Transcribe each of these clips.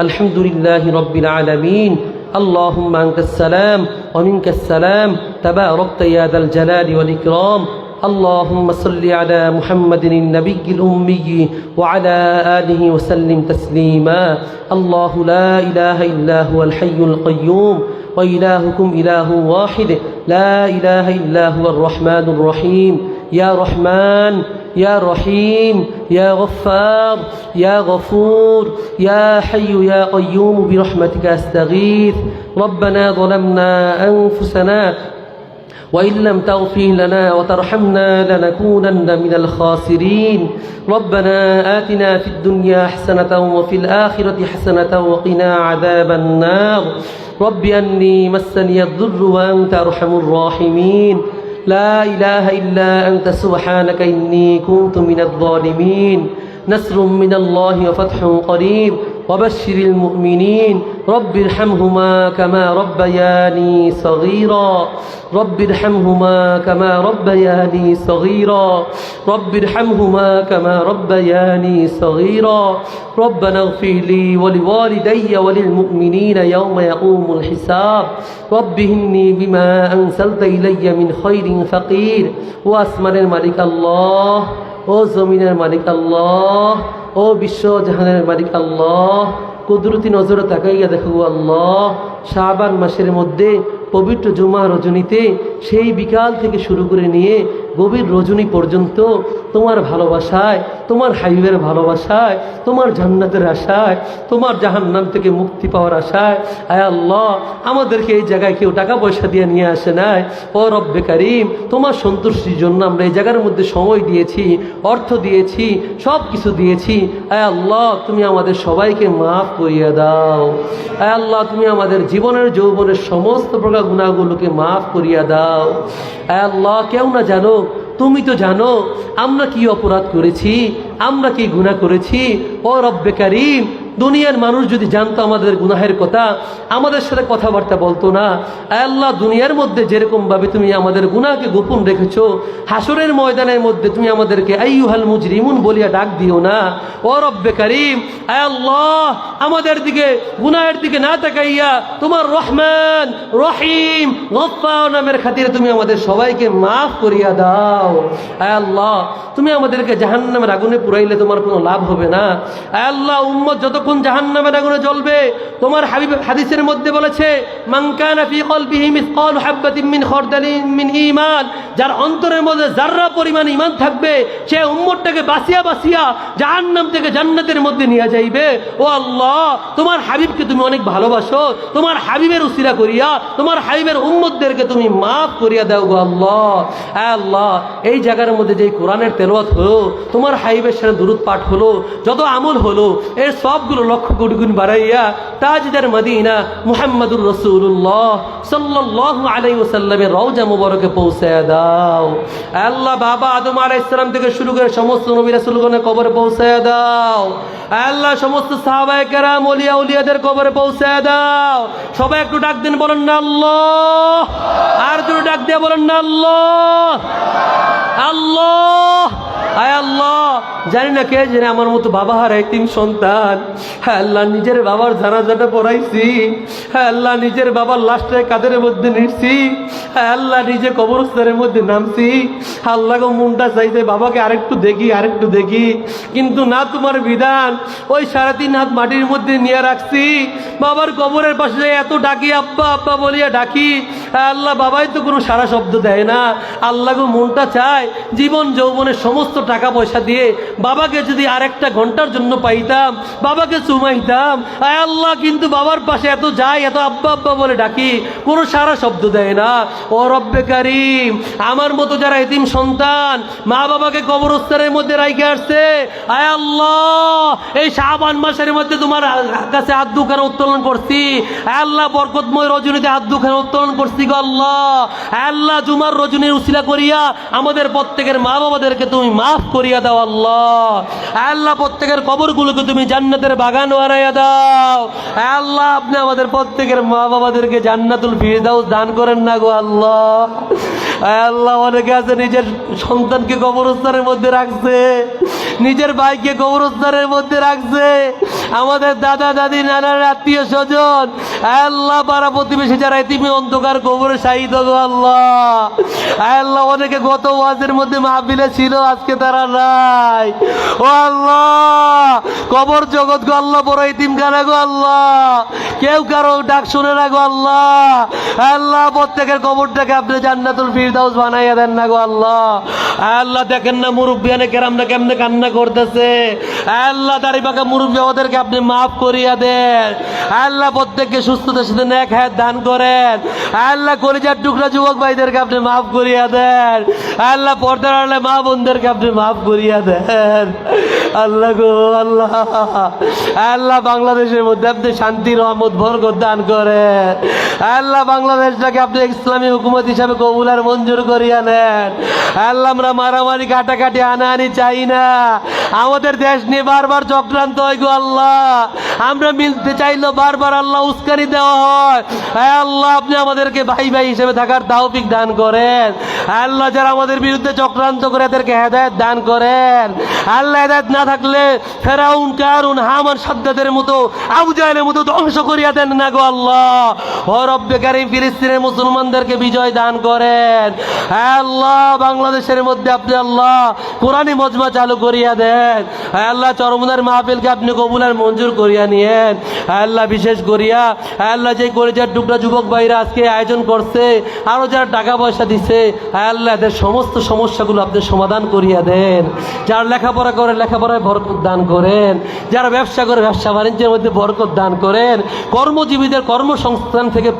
الحمد لله رب العالمين. اللهم أنت السلام ومنك السلام. تباركت يا ذا الجلال والإكرام. اللهم صل على محمد النبي الأمي وعلى آله وسلم تسليما. الله لا إله إلا هو الحي القيوم. وإلهكم إله واحد. لا إله إلا هو الرحمن الرحيم. يا رحمن يا رحيم يا غفار يا غفور يا حي يا قيوم برحمتك أستغيث. ربنا ظلمنا أنفسنا وإن لم تغفر لنا وترحمنا لنكونن من الخاسرين. ربنا آتنا في الدنيا حسنة وفي الآخرة حسنة وقنا عذاب النار. رب أني مسني الضر وأنت أرحم الراحمين. لا إله إلا أنت سبحانك إني كنت من الظالمين. نصر من الله وفتح قريب. وبشر المؤمنين رب ارحمهما كما ربياني صغيرا رب ارحمهما كما ربياني صغيرا رب ارحمهما كما ربياني صغيرا ربنا اغفر لي ولوالدي وللمؤمنين يوم يقوم الحساب رب إني بما أنزلت إلي من خير فقير وأسمر الملك الله ও জমিনের মালিক আল্লাহ ও বিশ্ব জাহানের মালিক আল্লাহ, কুদরতি নজরে তাকাইয়া দেখো আল্লাহ শাহবান মাসের মধ্যে পবিত্র জুমা রজনীতে সেই বিকাল থেকে শুরু করে নিয়ে গভীর রজনী পর্যন্ত তোমার ভালোবাসায়, তোমার হাইবের ভালোবাসায়, তোমার জান্নাতের আশায়, তোমার জাহান্নাম থেকে মুক্তি পাওয়ার আশায়, আয় আল্লাহ, আমাদেরকে এই জায়গায় কেউ টাকা পয়সা দিয়ে নিয়ে আসে নাই। ও রব্বে কারিম, তোমার সন্তুষ্টির জন্য আমরা এই জায়গার মধ্যে সময় দিয়েছি, অর্থ দিয়েছি সব কিছু দিয়েছি। আয় আল্লাহ, তুমি আমাদের সবাইকে মাফ করিয়ে দাও। আয় আল্লাহ, তুমি আমাদের জীবনের, যৌবনের সমস্ত প্রকার গুণাগুলোকে মাফ করিয়া দাও। আয় আল্লাহ, কেউ না জানো তুমি তো জানো আমরা কি অপরাধ করেছি আমরা কি গুণা করেছি? ও রব্বে কারিম দুনিয়ার মানুষ যদি জানতো আমাদের গুনাহের কথা, আমাদের সাথে কথাবার্তা বলতো না আল্লাহ, দুনিয়ার মধ্যে যেরকম ভাবে তুমি আমাদের গুনাহকে গোপন রেখেছো, হাসরের ময়দানের মধ্যে তুমি আমাদেরকে আইয়ুহাল মুজরিমুন বলিয়া ডাক দিও না। ও রব্বে কারিম আল্লাহ, আমাদের দিকে, গুনাহের দিকে না তাকাইয়া তোমার রহমান, রহিম নামের খাতিরে তুমি আমাদের সবাইকে মাফ করিয়া দাও। আল্লাহ, তুমি আমাদেরকে জাহান্নামের আগুনে পুরাইলে তোমার কোনো লাভ হবে না। আল্লাহ, উম্মত যতক্ষণ জাহান্নামের আগুনে জ্বলবে, তোমার হাবিব হাদিসের মধ্যে বলেছে যার অন্তরের মধ্যে যাররা পরিমাণ ঈমান থাকবে, সে উম্মতটাকে বাঁচিয়া বাঁচিয়া জাহান্নাম থেকে জান্নাতের মধ্যে নিয়ে যাইবে। ও আল্লাহ, তোমার হাবিবকে তুমি অনেক ভালোবাসো, তোমার হাবিবের উসিরা করিয়া, তোমার হাবিবের উম্মতদেরকে তুমি মাফ করিয়া দাও গো আল্লাহ। আল্লাহ, এই জায়গার মধ্যে যে কোরআনের তেলাওয়াত হলো, তোমার হাবিবের সাথে দুরুদ পাঠ হলো, যত আমল হলো, এর সবগুলো লক্ষ কোটি গুণ বাড়াইয়া তাজদার মদিনা মুহাম্মদুর রসুল্লাহ সাল্লাল্লাহু আলাইহি ওয়াসাল্লামের রওজা মুবারকে পৌঁছে দাও। আল্লাহ বাবা আদম আলাইহিস সালাম থেকে শুরু করে সমস্ত নবী রাসূলগণের কবরে পৌঁছে দাও। আল্লাহ সমস্ত সাহাবায়ে কেরাম উলিয়াদের কবরে পৌঁছে দাও। সবাই একটু ডাক দিন, বলেন না আল্লাহ। আর একটু ডাক দিয়ে বলেন না আল্লাহ। আল্লাহ। আয় আল্লাহ, জানি না কে জানে আমার মতো বাবা হারাই তিন সন্তান। হ্যাঁ আল্লাহ, নিজের বাবার জানাজাটা পড়াইছি। হ্যাঁ আল্লাহ, নিজের বাবার লাশটা কাদের মধ্যে নিচ্ছি হ্যাঁ আল্লাহ, নিজে কবরস্থানের মধ্যে নামছি। আল্লাহ গো, মনটা চাইছে বাবাকে আরেকটু দেখি আরেকটু দেখি। কিন্তু না তোমার বিধান, ওই সাড়ে তিন হাত মাটির মধ্যে নিয়ে রাখছি। বাবার কবরের পাশে এত ডাকি, আব্বা আব্বা বলিয়া ডাকি। আল্লাহ বাবাই তো কোনো সারা শব্দ দেয় না। আল্লাহ মনটা চায় জীবন যৌবনের সমস্ত টাকা পয়সা দিয়ে বাবাকে যদি আরেকটা ঘণ্টার জন্য পাইতাম, বাবাকে চুমাইতাম। আয় আল্লাহ, কিন্তু বাবার পাশে এত যাই, এত আব্বা আব্বা বলে ডাকি, কোনো সারা শব্দ দেয় না। ও রব্বে কারিম, আমার মতো যারা এতিম সন্তান, মা বাবাকে কবরস্থানের মধ্যে রাইখে আসছে, আয় আল্লাহ, এই শাবান মাসের মধ্যে তোমার কাছে হাত দুখানে উত্তোলন করছি। আয় আল্লাহ, বরকতময় রজনীতে হাত দুখানে উত্তোলন করছি আল্লাহ আল্লাহ জুমার রজনীর উসিলা করিয়া আমাদের প্রত্যেকের মা বাবাদেরকে তুমি মাফ করিয়া দাও আল্লাহ। আল্লাহ, প্রত্যেকের কবরগুলোকে তুমি জান্নাতের বাগান বানাইয়া দাও। আল্লাহ, আপনি আমাদের প্রত্যেকের মা বাবাদেরকে জান্নাতুল ফিরদাউস দান করেন না গো আল্লাহ। আল্লাহ, অনেকে আছে নিজের সন্তানকে কবরস্থানের মধ্যে রাখছে। নিজের ভাইকে কবরস্থানের মধ্যে রাখছে। আমাদের দাদা, দাদি, নানার আত্মীয় স্বজন। আল্লাহ, পাড়া প্রতিবেশী যারা এতিমি অন্ধকার কবরে শাহিদ গো আল্লাহ। আল্লাহ, অনেকে গত ওয়াজের মধ্যে মাহবিলে ছিল, আজকে তারা নাই। ও আল্লাহ, কবর জগৎ গো আল্লাহ, বড় ইতিম খানা গো আল্লাহ। কেউ কারও ডাক শুনে না গো আল্লাহ। আল্লাহ, প্রত্যেকের কবরটাকে আপনি জান্নাতুল ফিরদাউস বানাইয়া দেন না গো আল্লাহ। আল্লাহ, দেখেন না মুরব্বিয়ানে কেরামটা কেমনে কান্না করতেছে, আল্লাহ দাড়ি পাকা মুরব্বী ওদেরকে আপনি মাফ করিয়া দেন। আল্লাহ প্রত্যেককে সুস্থতার সাথে নেক হায়াত দান করেন। আল্লাহ কলিজার টুকরা যুবক ভাইদেরকে আপনি মাফ করিয়া দেন। আল্লাহ পর্দার আল্লাহ মা বোনদেরকে আপনি মাফ করিয়া দেন। আল্লাহ গো, আল্লাহ। আল্লাহ বাংলাদেশের মধ্যে আপনি শান্তি, রহমত, বরকত দান করেন। আল্লাহ বাংলাদেশটাকে আপনি ইসলামী হুকুমত হিসাবে কবুল আর মঞ্জুর করিয়া নেন। আল্লাহ আমরা মারামারি, কাটাকাটি, আনাহানি চাই না। আমাদের দেশ নিয়ে বারবার চক্রান্ত হয় গো আল্লাহ। আমরা মিলতে চাইলেও বারবার আল্লাহ উস্কানি দেওয়া হয়। হ্যাঁ আল্লাহ, আপনি আমাদেরকে ভাই ভাই হিসেবে থাকার তাওফিক দান করেন। আল্লাহ, যারা আমাদের বিরুদ্ধে চক্রান্ত করে এদেরকে হেদায়ত দান করেন। আল্লাহ, হেদায়ত না থাকলে ফেরাউন, কারুন, হামান, সাদ্দাদের মতো, আবু জাহেলের মতো ধ্বংস করিয়া দেন না গো আল্লাহ। ও রব্বে কারিম, ফিলিস্তিনের মুসলমানদেরকে বিজয় দান করেন। হ্যাঁ আল্লাহ, বাংলাদেশের মধ্যে আপনি আল্লাহ কোরআনি মজমা চালু করিয়া দেন। হ্যাঁ আল্লাহ, চরমনার মাহফিলকে আপনি কবুলার মঞ্জুর করিয়া নিয়েন। হ্যাঁ আল্লাহ, বিশেষ করিয়া হ্যাঁ আল্লাহ, যে কলেজের টুকরা যুবক ভাইরা আজকে আয়োজন করছে, আরও যারা টাকা পয়সা দিছে হ্যাঁ আল্লাহ, এদের সমস্ত সমস্যাগুলো আপনি সমাধান করিয়া দেন। যারা লেখাপড়া করে, লেখাপড়ায় বরকত দান করেন। যারা ব্যবসা করে, ব্যবসা বাণিজ্যের মধ্যে বরকত দান করেন। কর্মজীবীদের কর্মসংস্থান থেকে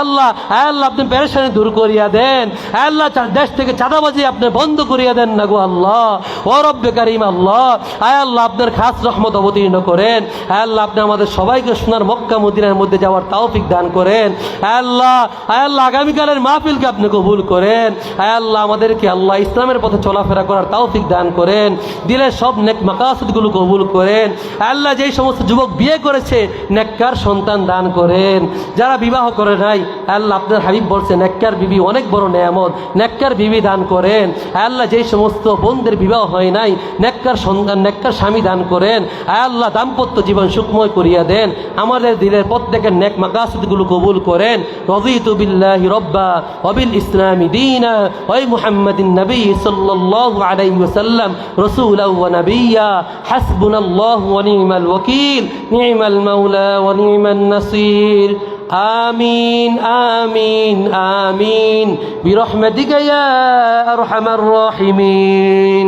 আল্লাহ হ্যাঁ আল্লাহ, আপনি পেরেশানি দূর করিয়া দেন। আল্লাহ দেশ থেকে চাঁদাবাজি আপনি বন্ধ করিয়া দেন না গো আল্লাহ। ও রব্বে আল্লাহ আয় আল্লাহ আপনার খাস রহমত অবতীর্ণ করেন। হ্যাঁ আল্লাহ, আপনি আমাদের সবাইকে সোনার মক্কা মদিনার মধ্যে যাওয়ার তাওফিক দান করেন। হ্যাঁ আল্লাহ আয় আল্লাহ, আগামীকালের মাহফিলকে আপনি কবুল করেন। হ্যাঁ আল্লাহ, আমাদেরকে আল্লাহ ইসলামের পথে চলাফেরা করার তাওফিক দান করেন। দিলের সব নেক মাকাসুদগুলো কবুল করেন। আল্লাহ, যেই সমস্ত যুবক বিয়ে করেছে, নেককার সন্তান দান করেন। যারা বিবাহ করে নাই আল্লাহ, আপনার হাবিব বলছে, নেককার বিবি অনেক বড় নেয়ামত। নেককার বিবি দান করেন। আল্লাহ, যেই সমস্ত বোনদের বিবাহ হয় নাই নেককার সন্তান নেককার স্বামী দান করেন আল্লাহ দাম্পত্য জীবন সুখময় করিয়া দেন আমাদের দিলের প্রত্যেকের নেক মাকাসুদগুলো কবুল করেন রদিতু বিল্লাহি রব্বা ওবিল ইসলামি দীনা ওই মুহাম্মাদিন নবী সাল্লাল্লাহু আলাইহি ওয়াসাল্লাম রাসূলা ওয়া নাবিয়্যা হাসবুনাল্লাহু ওয়া নি'মাল ওয়াকিল নি'মাল মাওলা ওয়া নি'মান নাসির آمين آمين آمين برحمتك يا أرحم الراحمين